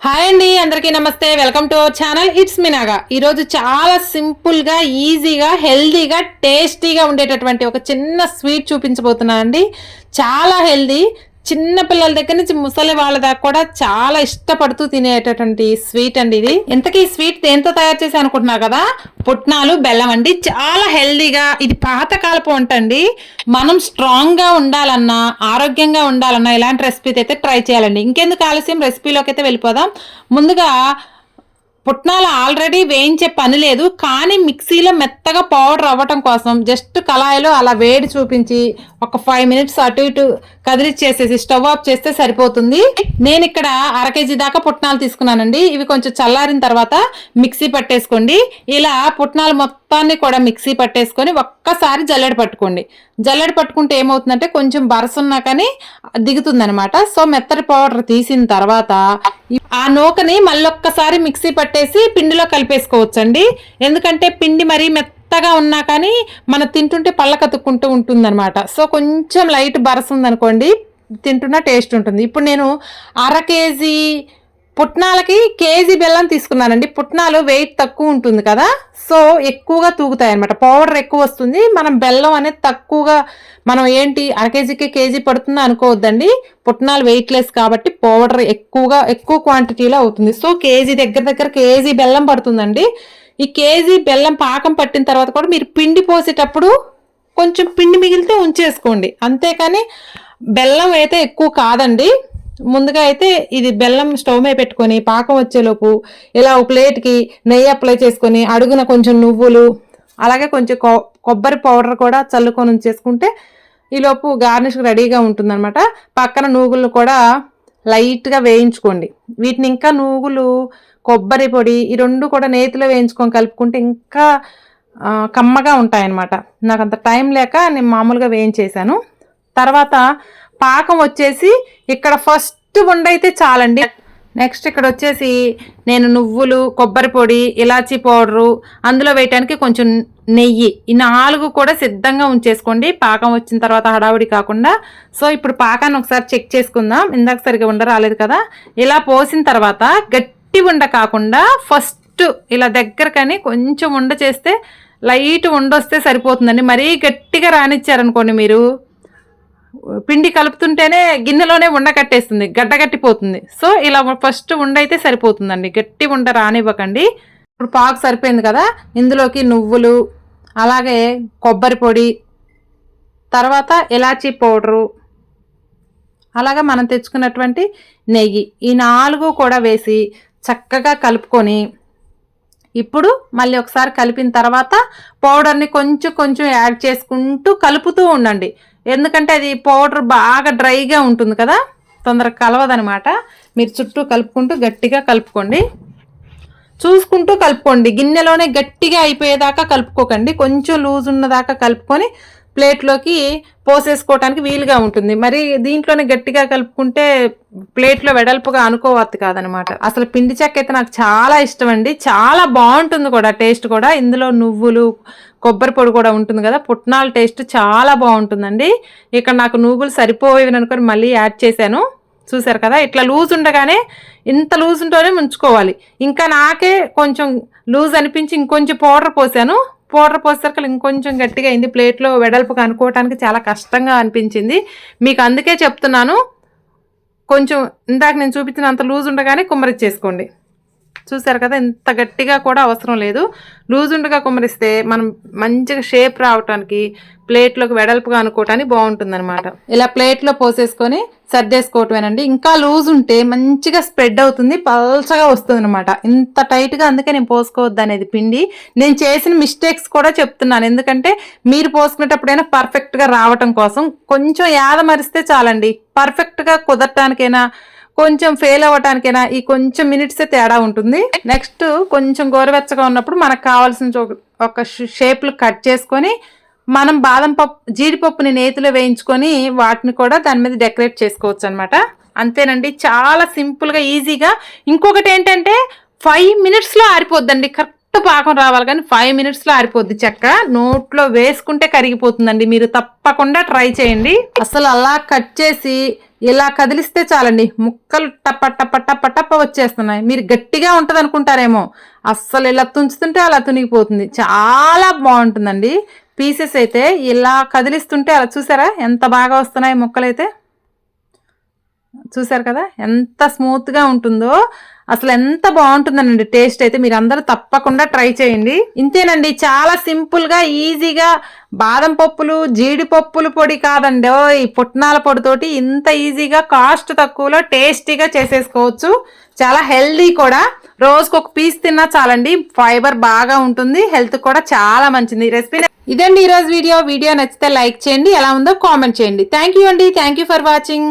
Hi అండి అందరికీ నమస్తే. Welcome to our channel it's మినాగా ఈరోజు చాలా సింపుల్గా ఈజీగా హెల్దీగా టేస్టీగా ఉండేటటువంటి ఒక చిన్న స్వీట్ చూపించబోతున్నాను అండి. చాలా హెల్దీ చిన్న పిల్లల దగ్గర నుంచి ముసలి వాళ్ళ దాకా కూడా చాలా ఇష్టపడుతూ తినేటటువంటి స్వీట్ అండి ఇది. ఇంతకీ ఈ స్వీట్ దేంతో తయారు చేసి అనుకుంటున్నారు కదా? పుట్నాలు బెల్లం అండి. చాలా హెల్దీగా ఇది పాతకాలపు వంట అండి. మనం స్ట్రాంగ్గా ఉండాలన్నా ఆరోగ్యంగా ఉండాలన్నా ఇలాంటి రెసిపీ అయితే ట్రై చేయాలండి. ఇంకెందుకు ఆలస్యం? రెసిపీలోకి అయితే వెళ్ళిపోదాం. ముందుగా పుట్నాలు ఆల్రెడీ వేయించే పని లేదు కానీ మిక్సీలో మెత్తగా పౌడర్ అవ్వటం కోసం జస్ట్ కళాయిలో అలా వేడి చూపించి ఒక ఫైవ్ మినిట్స్ అటు ఇటు కదిలిచ్చేసేసి స్టవ్ ఆఫ్ చేస్తే సరిపోతుంది. నేను ఇక్కడ అర కేజీ దాకా పుట్నాలు తీసుకున్నానండి. ఇవి కొంచెం చల్లారిన తర్వాత మిక్సీ పట్టేసుకోండి. ఇలా పుట్నాలు మొత్తాన్ని కూడా మిక్సీ పట్టేసుకొని ఒక్కసారి జల్లెడ పట్టుకోండి. జల్లెడ పట్టుకుంటే ఏమవుతుందంటే కొంచెం బరసున్నా కానీ దిగుతుందనమాట సో మెత్తటి పౌడర్ తీసిన తర్వాత ఆ నూకని మళ్ళొక్కసారి మిక్సీ పట్టేసి పిండిలో కలిపేసుకోవచ్చండి. ఎందుకంటే పిండి మరీ మెత్తగా ఉన్నా కానీ మనం తింటుంటే పళ్ళ కతుక్కుంటూ ఉంటుందన్నమాట. సో కొంచెం లైట్ బరస ఉందనుకోండి తింటున్న టేస్ట్ ఉంటుంది. ఇప్పుడు నేను అర కేజీ పుట్నాలకి కేజీ బెల్లం తీసుకున్నానండి. పుట్నాలు వెయిట్ తక్కువ ఉంటుంది కదా. సో ఎక్కువగా తూగుతాయి అనమాట పౌడర్ ఎక్కువ వస్తుంది. మనం బెల్లం అనేది తక్కువగా మనం ఏంటి అర కేజీకి కేజీ పడుతుందో అనుకోవద్దండి. పుట్నాలు వెయిట్ లెస్ కాబట్టి పౌడర్ ఎక్కువగా ఎక్కువ క్వాంటిటీలో అవుతుంది. సో కేజీ దగ్గర దగ్గర కేజీ బెల్లం పడుతుందండి. ఈ కేజీ బెల్లం పాకం పట్టిన తర్వాత కూడా మీరు పిండి పోసేటప్పుడు కొంచెం పిండి మిగిలితే ఉంచేసుకోండి. అంతేకాని బెల్లం అయితే ఎక్కువ కాదండి. ముందుగా అయితే ఇది బెల్లం స్టవ్ మీద పెట్టుకొని పాకం వచ్చేలోపు ఇలా ఒక ప్లేట్కి నెయ్యి అప్లై చేసుకొని అడుగున కొంచెం నువ్వులు అలాగే కొంచెం కొ- కొబ్బరి పౌడర్ కూడా చల్లుకొని ఉంచేసుకుంటే ఈలోపు గార్నిష్కి రెడీగా ఉంటుందన్నమాట. పక్కన నూగులు కూడా లైట్గా వేయించుకోండి. వీటిని ఇంకా నూగులు కొబ్బరి పొడి ఈ రెండు కూడా నేతిలో వేయించుకొని కలుపుకుంటే ఇంకా కమ్మగా ఉంటాయన్నమాట. నాకు అంత టైం లేక నేను మామూలుగా వేయించేసాను తర్వాత పాకం వచ్చేసి ఇక్కడ ఫస్ట్ వండైతే చాలండి. నెక్స్ట్ ఇక్కడ వచ్చేసి నేను నువ్వులు కొబ్బరి పొడి ఇలాచీ పౌడరు అందులో వేయటానికి కొంచెం నెయ్యి. ఈ నాలుగు కూడా సిద్ధంగా ఉంచేసుకోండి. పాకం వచ్చిన తర్వాత హడావుడి కాకుండా. సో ఇప్పుడు పాకాన్ని ఒకసారి చెక్ చేసుకుందాం. ఇందాక సరిగా ఉండ రాలేదు కదా. ఇలా పోసిన తర్వాత గట్టి ఉండ కాకుండా ఫస్ట్ ఇలా దగ్గరకని కొంచెం ఉండ చేస్తే లైట్ ఉండొస్తే సరిపోతుందండి. మరీ గట్టిగా రానిచ్చారనుకోండి మీరు. పిండి కలుపుతుంటేనే గిన్నెలోనే ఉండ కట్టేస్తుంది గడ్డ కట్టిపోతుంది. సో ఇలా ఫస్ట్ ఉండ అయితే సరిపోతుందండి. గట్టి ఉండ రానివ్వకండి. ఇప్పుడు పాకు సరిపోయింది కదా? ఇందులోకి నువ్వులు అలాగే కొబ్బరి పొడి తర్వాత ఇలాచీ పౌడరు అలాగే మనం తెచ్చుకున్నటువంటి నెయ్యి. ఈ నాలుగు కూడా వేసి చక్కగా కలుపుకొని ఇప్పుడు మళ్ళీ ఒకసారి కలిపిన తర్వాత పౌడర్ని కొంచెం కొంచెం యాడ్ చేసుకుంటూ కలుపుతూ ఉండండి. ఎందుకంటే అది పౌడర్ బాగా డ్రైగా ఉంటుంది కదా? తొందరగా కలవదనమాట. మీరు చుట్టూ కలుపుకుంటూ గట్టిగా కలుపుకోండి. చూసుకుంటూ కలుపుకోండి. గిన్నెలోనే గట్టిగా అయిపోయేదాకా కలుపుకోకండి. కొంచెం లూజ్ ఉన్నదాకా కలుపుకొని ప్లేట్లోకి పోసేసుకోవటానికి వీలుగా ఉంటుంది. మరి దీంట్లోనే గట్టిగా కలుపుకుంటే ప్లేట్లో వెడల్పుగా అనుకోవద్దు కాదనమాట. అసలు పిండి చెక్క అయితే నాకు చాలా ఇష్టం అండి. చాలా బాగుంటుంది కూడా టేస్ట్ కూడా. ఇందులో నువ్వులు కొబ్బరి పొడి కూడా ఉంటుంది కదా పుట్నాల టేస్ట్ చాలా బాగుంటుందండి. ఇక్కడ నాకు నువ్వులు సరిపోయేవి అనుకొని మళ్ళీ యాడ్ చేశాను. చూసారు కదా ఇట్లా లూజ్ ఉండగానే ఇంత లూజ్ ఉంటేనే ఉంచుకోవాలి ఇంకా నాకే కొంచెం లూజ్ అనిపించి ఇంకొంచెం పౌడర్ పోసాను. పౌడర్ పోసేసరికి ఇంకొంచెం గట్టిగా అయింది. ప్లేట్లో వెడల్పు కనుక్కోవటానికి చాలా కష్టంగా అనిపించింది. మీకు అందుకే చెప్తున్నాను. కొంచెం ఇందాక నేను చూపించిన అంత లూజ్ ఉండగానే కుమ్మరిచ్చేసుకోండి. చూసారు కదా ఇంత గట్టిగా కూడా అవసరం లేదు. లూజ్ ఉండగా కుమ్మరిస్తే మనం మంచిగా షేప్ రావటానికి ప్లేట్లోకి వెడల్పుగా అనుకోవటానికి బాగుంటుందన్నమాట. ఇలా ప్లేట్లో పోసేసుకొని సర్దేసుకోవటమేనండి. ఇంకా లూజ్ ఉంటే మంచిగా స్ప్రెడ్ అవుతుంది పల్చగా వస్తుంది అనమాట ఇంత టైట్గా అందుకే నేను పోసుకోవద్దు అనేది పిండి. నేను చేసిన మిస్టేక్స్ కూడా చెప్తున్నాను. ఎందుకంటే మీరు పోసుకునేటప్పుడైనా పర్ఫెక్ట్గా రావటం కోసం కొంచెం యాద మరిస్తే చాలండి. పర్ఫెక్ట్గా కుదరటానికైనా కొంచెం ఫెయిల్ అవ్వటానికైనా ఈ కొంచెం మినిట్సే తేడా ఉంటుంది. నెక్స్ట్ కొంచెం గోరువెచ్చగా ఉన్నప్పుడు మనకు కావాల్సిన ఒక- ఒక షేప్లు కట్ చేసుకొని మనం బాదం పప్పు జీడిపప్పుని నేతిలో వేయించుకొని వాటిని కూడా దాని మీద డెకరేట్ చేసుకోవచ్చు అనమాట అంతేనండి. చాలా సింపుల్గా ఈజీగా ఇంకొకటి ఏంటంటే ఫైవ్ మినిట్స్లో ఆరిపోద్దండి. కరెక్ట్ పాకం రావాలి కానీ ఫైవ్ మినిట్స్లో ఆరిపోద్ది చెక్క. నోట్లో వేసుకుంటే కరిగిపోతుందండి. మీరు తప్పకుండా ట్రై చేయండి. అసలు అలా కట్ చేసి ఇలా కదిలిస్తే చాలండి. ముక్కలు టప్ప టప్ప టప్ప టప్ప వచ్చేస్తున్నాయి. మీరు గట్టిగా ఉంటుంది అనుకుంటారేమో అస్సలు ఇలా తుంచుతుంటే అలా తునిగిపోతుంది. చాలా బాగుంటుందండి. పీసెస్ అయితే ఇలా కదిలిస్తుంటే అలా చూసారా? ఎంత బాగా వస్తున్నాయి ముక్కలైతే? చూసారు కదా? ఎంత స్మూత్గా ఉంటుందో. అసలు ఎంత బాగుంటుందనండి. టేస్ట్ అయితే మీరు అందరూ తప్పకుండా ట్రై చేయండి. ఇంతేనండి చాలా సింపుల్గా ఈజీగా బాదం పప్పులు జీడిపప్పులు పొడి కాదండి. ఈ పుట్నాల పొడితోటి ఇంత ఈజీగా కాస్ట్ తక్కువలో టేస్టీగా చేసేసుకోవచ్చు. చాలా హెల్దీ కూడా. రోజుకు ఒక పీస్ తిన్నా చాలండి. ఫైబర్ బాగా ఉంటుంది. హెల్త్ కూడా చాలా మంచిది. రెసిపీ ఇదండి ఈరోజు వీడియో. వీడియో నచ్చితే లైక్ చేయండి. ఎలా ఉందో కామెంట్ చేయండి. థ్యాంక్ యూ అండి. Thank you for watching.